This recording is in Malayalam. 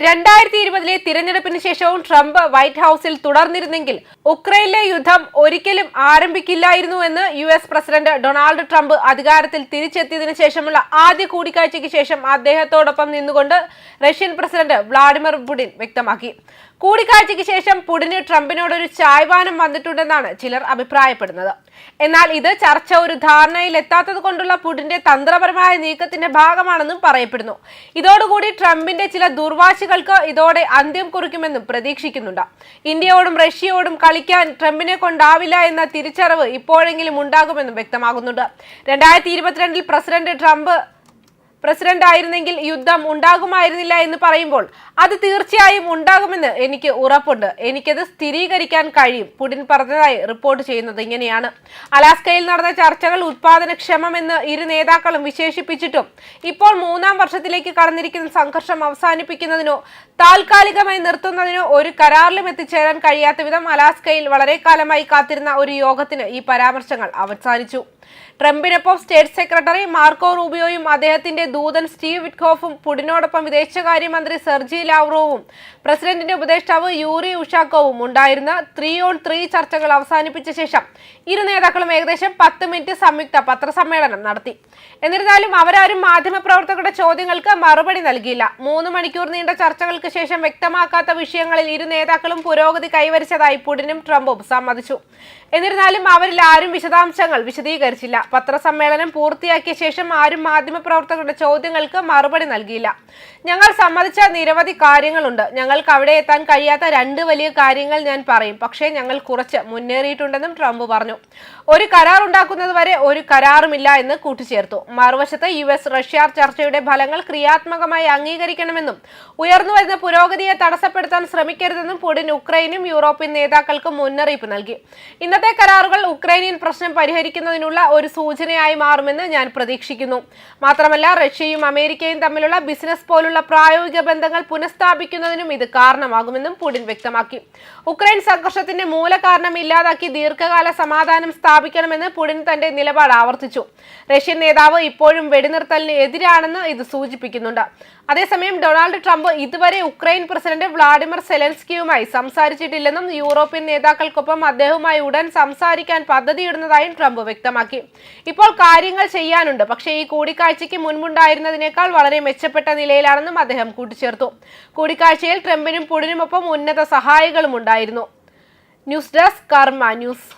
രണ്ടായിരത്തി ഇരുപതിലെ തിരഞ്ഞെടുപ്പിന് ശേഷവും ട്രംപ് വൈറ്റ് ഹൌസിൽ തുടർന്നിരുന്നെങ്കിൽ ഉക്രൈനിലെ യുദ്ധം ഒരിക്കലും ആരംഭിക്കില്ലായിരുന്നു എന്ന് U S president Donald Trump അധികാരത്തിൽ തിരിച്ചെത്തിയതിനു ശേഷമുള്ള ആദ്യ കൂടിക്കാഴ്ചയ്ക്ക് ശേഷം അദ്ദേഹത്തോടൊപ്പം നിന്നുകൊണ്ട് റഷ്യൻ പ്രസിഡന്റ് വ്ളാഡിമിർ പുടിൻ വ്യക്തമാക്കി. കൂടിക്കാഴ്ചയ്ക്ക് ശേഷം പുടിന് ട്രംപിനോടൊരു ചായ്വാനം വന്നിട്ടുണ്ടെന്നാണ് ചിലർ അഭിപ്രായപ്പെടുന്നത്. എന്നാൽ ഇത് ചർച്ച ഒരു ധാരണയിൽ എത്താത്തത് കൊണ്ടുള്ള പുടിന്റെ തന്ത്രപരമായ നീക്കത്തിന്റെ ഭാഗമാണെന്നും പറയപ്പെടുന്നു. ഇതോടുകൂടി ട്രംപിന്റെ ചില ദുർവാശികൾക്ക് ഇതോടെ അന്ത്യം കുറിക്കുമെന്നും പ്രതീക്ഷിക്കുന്നുണ്ട്. ഇന്ത്യയോടും റഷ്യയോടും കളിക്കാൻ ട്രംപിനെ കൊണ്ടാവില്ല എന്ന തിരിച്ചറിവ് ഇപ്പോഴെങ്കിലും ഉണ്ടാകുമെന്നും വ്യക്തമാകുന്നുണ്ട്. രണ്ടായിരത്തി ഇരുപത്തിരണ്ടിൽ പ്രസിഡന്റ് ട്രംപ് പ്രസിഡന്റ് ആയിരുന്നെങ്കിൽ യുദ്ധം ഉണ്ടാകുമായിരുന്നില്ല എന്ന് പറയുമ്പോൾ അത് തീർച്ചയായും ഉണ്ടാകുമെന്ന് എനിക്ക് ഉറപ്പുണ്ട്. എനിക്കത് സ്ഥിരീകരിക്കാൻ കഴിയും പുടിൻ പറഞ്ഞതായി റിപ്പോർട്ട് ചെയ്യുന്നത് ഇങ്ങനെയാണ്. അലാസ്കയിൽ നടന്ന ചർച്ചകൾ ഉത്പാദനക്ഷമമെന്ന് ഇരു നേതാക്കളും വിശേഷിപ്പിച്ചിട്ടും ഇപ്പോൾ മൂന്നാം വർഷത്തിലേക്ക് കടന്നിരിക്കുന്ന സംഘർഷം അവസാനിപ്പിക്കുന്നതിനോ താൽക്കാലികമായി നിർത്തുന്നതിനോ ഒരു കരാറിലും എത്തിച്ചേരാൻ കഴിയാത്ത വിധം അലാസ്കയിൽ വളരെ കാലമായി കാത്തിരുന്ന ഒരു യോഗത്തിന് ഈ പരാമർശങ്ങൾ അവസാനിച്ചു. ട്രംപിനൊപ്പം സ്റ്റേറ്റ് സെക്രട്ടറി മാർക്കോ റൂബിയോയും അദ്ദേഹത്തിന്റെ ദൂതൻ സ്റ്റീവ് വിറ്റ്കോഫും പുടിനോടൊപ്പം വിദേശകാര്യമന്ത്രി സെർജി ലാവ്റോവും പ്രസിഡന്റിന്റെ ഉപദേഷ്ടാവ് യൂറി ഉഷാക്കോവും ഉണ്ടായിരുന്ന ത്രീ ഓൺ ത്രീ ചർച്ചകൾ അവസാനിപ്പിച്ച ശേഷം ഇരു നേതാക്കളും ഏകദേശം പത്ത് മിനിറ്റ് സംയുക്ത പത്രസമ്മേളനം നടത്തി. എന്നിരുന്നാലും അവരാരും മാധ്യമപ്രവർത്തകരുടെ ചോദ്യങ്ങൾക്ക് മറുപടി നൽകിയില്ല. മൂന്ന് മണിക്കൂർ നീണ്ട ചർച്ചകൾക്ക് ശേഷം വ്യക്തമാക്കാത്ത വിഷയങ്ങളിൽ ഇരു നേതാക്കളും പുരോഗതി കൈവരിച്ചതായി പുടിനും ട്രംപും സമ്മതിച്ചു. എന്നിരുന്നാലും അവരിൽ ആരും വിശദാംശങ്ങൾ വിശദീകരിച്ചില്ല. പത്രസമ്മേളനം പൂർത്തിയാക്കിയ ശേഷം ആരും മാധ്യമപ്രവർത്തകരുടെ ചോദ്യങ്ങൾക്ക് മറുപടി നൽകിയില്ല. ഞങ്ങൾ സമ്മതിച്ച നിരവധി കാര്യങ്ങളുണ്ട്. ഞങ്ങൾക്ക് അവിടെ എത്താൻ കഴിയാത്ത രണ്ട് വലിയ കാര്യങ്ങൾ ഞാൻ പറയും. പക്ഷേ ഞങ്ങൾ കുറച്ച് മുന്നേറിയിട്ടുണ്ടെന്നും ട്രംപ് പറഞ്ഞു. ഒരു കരാർ ഉണ്ടാക്കുന്നത് വരെ ഒരു കരാറുമില്ല എന്ന് കൂട്ടിച്ചേർത്തു. മറുവശത്ത് യു എസ് റഷ്യ ചർച്ചയുടെ ഫലങ്ങൾ ക്രിയാത്മകമായി അംഗീകരിക്കണമെന്നും ഉയർന്നുവരുന്ന പുരോഗതിയെ തടസ്സപ്പെടുത്താൻ ശ്രമിക്കരുതെന്നും പുടിൻ ഉക്രൈനും യൂറോപ്യൻ നേതാക്കൾക്കും മുന്നറിയിപ്പ് നൽകി. ഇന്നത്തെ കരാറുകൾ ഉക്രൈനിയൻ പ്രശ്നം പരിഹരിക്കുന്നതിനുള്ള ഒരു സൂചനയായി മാറുമെന്ന് ഞാൻ പ്രതീക്ഷിക്കുന്നു. മാത്രമല്ല റഷ്യയും അമേരിക്കയും തമ്മിലുള്ള ബിസിനസ് പോലുള്ള പ്രായോഗിക ബന്ധങ്ങൾ പുനഃസ്ഥാപിക്കുന്നതിനും ഇത് കാരണമാകുമെന്നും പുടിൻ വ്യക്തമാക്കി. ഉക്രൈൻ സംഘർഷത്തിന്റെ മൂലകാരണം ഇല്ലാതാക്കി ദീർഘകാല സമാധാനം സ്ഥാപിക്കണമെന്ന് പുടിൻ തന്റെ നിലപാട് ആവർത്തിച്ചു. റഷ്യൻ നേതാവ് ഇപ്പോഴും വെടിനിർത്തലിന് എതിരാണെന്ന് ഇത് സൂചിപ്പിക്കുന്നുണ്ട്. അതേസമയം ഡൊണാൾഡ് ട്രംപ് ഇതുവരെ ഉക്രൈൻ പ്രസിഡന്റ് വ്ളാഡിമിർ സെലൻസ്കിയുമായി സംസാരിച്ചിട്ടില്ലെന്നും യൂറോപ്യൻ നേതാക്കൾക്കൊപ്പം അദ്ദേഹവുമായി ഉടൻ സംസാരിക്കാൻ പദ്ധതിയിടുന്നതായും ട്രംപ് വ്യക്തമാക്കി. ഇപ്പോൾ കാര്യങ്ങൾ ചെയ്യാനുണ്ട്. പക്ഷേ ഈ കൂടിക്കാഴ്ചയ്ക്ക് മുൻപുണ്ടായിരുന്നതിനേക്കാൾ വളരെ മെച്ചപ്പെട്ട നിലയിലാണെന്നും അദ്ദേഹം കൂട്ടിച്ചേർത്തു. കൂടിക്കാഴ്ചയിൽ ട്രംപിനും പുടിനുമൊപ്പം ഉന്നത സഹായികളും ഉണ്ടായിരുന്നു ന്യൂസ് ഡെസ്ക് കർമ്മ ന്യൂസ്.